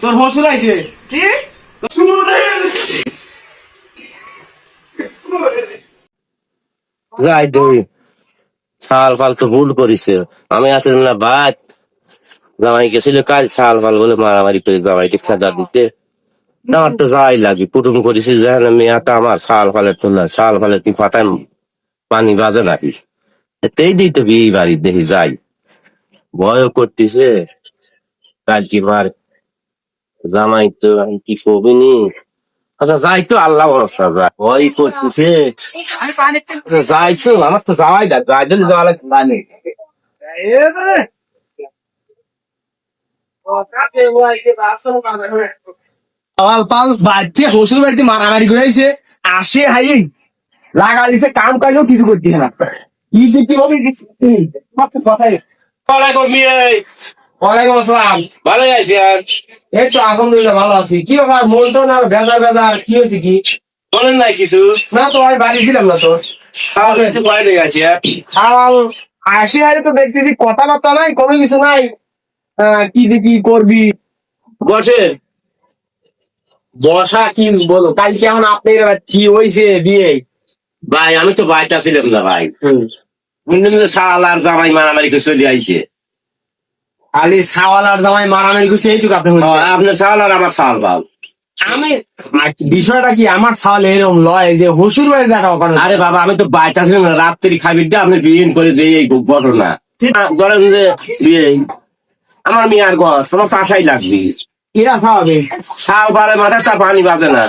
তোর হসুর আইছে কি? যাই তুই সাল ফাল তো ভুল করিস আমি আসলে না বাদ। জামাই গেছিল কাল সাল ফাল বলে মারামারি করে জামাইকে খেদা দিতে। আমার তো যাই লাগি কুটুম করেছি যেন মেয়াটা আমার সাল ফালে তো না সাল ফালে তুই ফাটায় পানি বাজে নাকি? এতেই দিই তো বিয়ে বাড়ি দেখি যাই। ভয় করতেছে কাল কি মার জামাই তো আমি কি আচ্ছা যাই তো আল্লাহ ভরসা যাই ভয় করতেছে। আচ্ছা, যাই তো আমার তো যাওয়াই না যাই যাওয়া লাগে মানে পাল মারামারি করেছে। আসে হাই লাগা দিছে কাম কাজও কিছু করছে না। কি কথাই ওয়ালাইকুম আসসালাম। ভালো আছেন এই তো আলহামদুলিল্লাহ ভালো আছি। কি ব্যাপার বেজা কি হয়েছে কি? বলেন নাই কিছু। না তো আমি বাড়ি ছিলাম না তো। খাওয়া বাইরে গেছে খাওয়াল আসি হারে তো দেখতেছি কথাবার্তা নাই কোনো কিছু নাই। কি করবি? বসে বসা কি বলো? কালকে এখন আপনার কি হয়েছে বিয়ে? ভাই আমি তো বাইটা ছিলাম না ভাই। শাল আর জামাই মারামারি করে চলে আইছে। খালি সাওয়াল আর জামাই মারামারি এইটুকু আপনি আপনার শাল আর আমার ভাব আমি বিষয়টা কি আমার সাল এরকম লয় যে হসুর বাড়ি দেখা ওখানে আরে বাবা আমি তো বাইটা ছিলাম রাত্রি খাবি দিয়ে আপনি বিয়ে করে যে এই ঘটনা। ধরেন যে বিয়ে আমার মেয়ার ঘর তোমার তো আশাই লাগবে। এরা মাঠে তার পানি বাজে না।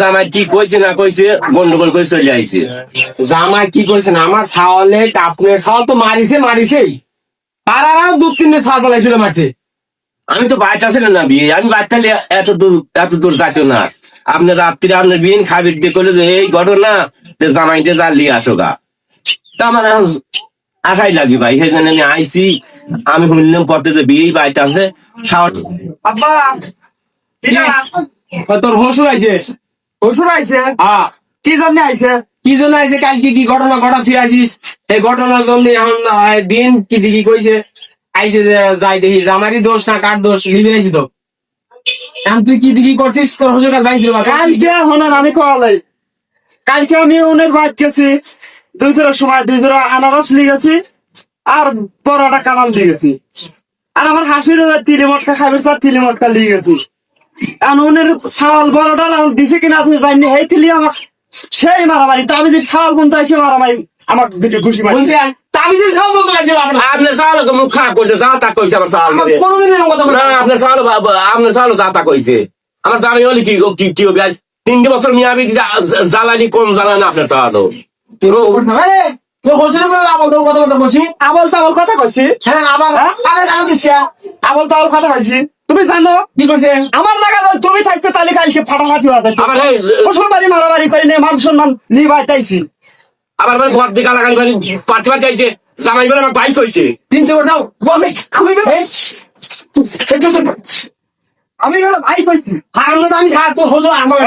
জামাই কি কইছে না কইছে গন্ডগোল করে চলে আইছে। জামাই কি করছেন আমার সাওয়ালে আপনার ছাওয়াল তো মারিছে মারিছেই। পাড়ারাও দু তিনটে ছাওয়াল পালাইছিল মারছে। আমি তো ছিলাম না বিয়ে আমি এত দূর এত দূর যাইতো না। আপনি রাত্রি আপনার বিয়ে খাবির দিয়ে করলে যে এই ঘটনা যে জামাইতে আসো গা। তা আমার আশাই লাগি ভাই সেই জন্য আমি আইসি আমি শুনলাম পথে যে বিয়ে বাইতে আছে আব্বা! তোর হসুর আইছে? শ্বশুর আইছে? হ্যাঁ। কি জন্য আইছে? কি জন্য আইছে? কালকে কি ঘটনা ঘটাচ্ছি আছিস এই ঘটনার জন্য এখন দিন কি দিকি কইছে? আইছে যে, যাই দেখি আমারই দোষ না, কার দোষ? লিবে আইছি তো। এখন তুই কি দিকি করছিস? তোর হসুর কাজ ভাইছিল বা কালকে? হনার আমি কলাই কালকে আমি উনের বাদ গেছি দুই জোড়া সময় দুই জোড়া আনারস লিয়ে গেছি, আর বড়টা কামাল দিয়ে গেছি। আর আমার হাসির তিলি মটকা খাবির চার তিলি মটকা লিয়ে গেছি। আর উনের ছাওয়াল বড়টা দিছে কিনা আপনি জানেন এই তিলি আমার সেই মারামারি তো আমি বন্ধু আইসে মারামারি আমার দিকে খুশি মারছি আমি যে সব আপনার আপনার মুখ খারাপ করছে যা তা কইছে আমার আমার কোনোদিন না আপনার চাল আপনার চাল যা তা কইছে। আমার জামাই হলে কি কি কি হবে? আজ তিনটে বছর মিয়া আমি জ্বালানি কম জ্বালানি আপনার চাল হসুর বলে আবল তোর কথা বলতে বসি আবল তাবল কথা কইছি? হ্যাঁ। তাবল কথা কইছি। তুমি জানো? কি করছে আমার জায়গা তুমি থাকতে তাহলে কালকে ফাটাফাটি হওয়া আবার এই শ্বশুর বাড়ি মারামারি করে নিয়ে মান সম্মান লিবাই তাইছি আবার মানে ঘর দিকে লাগালি মানে পার্টি পার্টি আইছে জামাই বলে আমার বাইক হয়েছে তিনটে ওঠাও বলে আমি তো- আমি বলে হারানো আমি খা আমার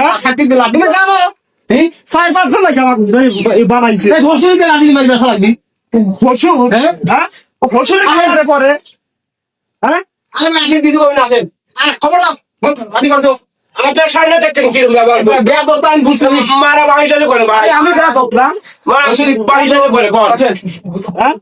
দিলাম। তুমি জানো? এই? চার পাঁচ জন নাকি আমার বানাইছে। মারি বেসা লাগবি। হ্যাঁ? হ্যাঁ? পরে। হ্যাঁ? আমি আসেন কিছু করবেন আসেন। আর খবর দাও। আদি করছ আপনার সামনে দেখছেন কিরম ব্যবহার করে? আমি বুঝতে মারা বাড়ি করে ভাই। আমি বেড়া করলাম মারা বাড়ি করে কর হ্যাঁ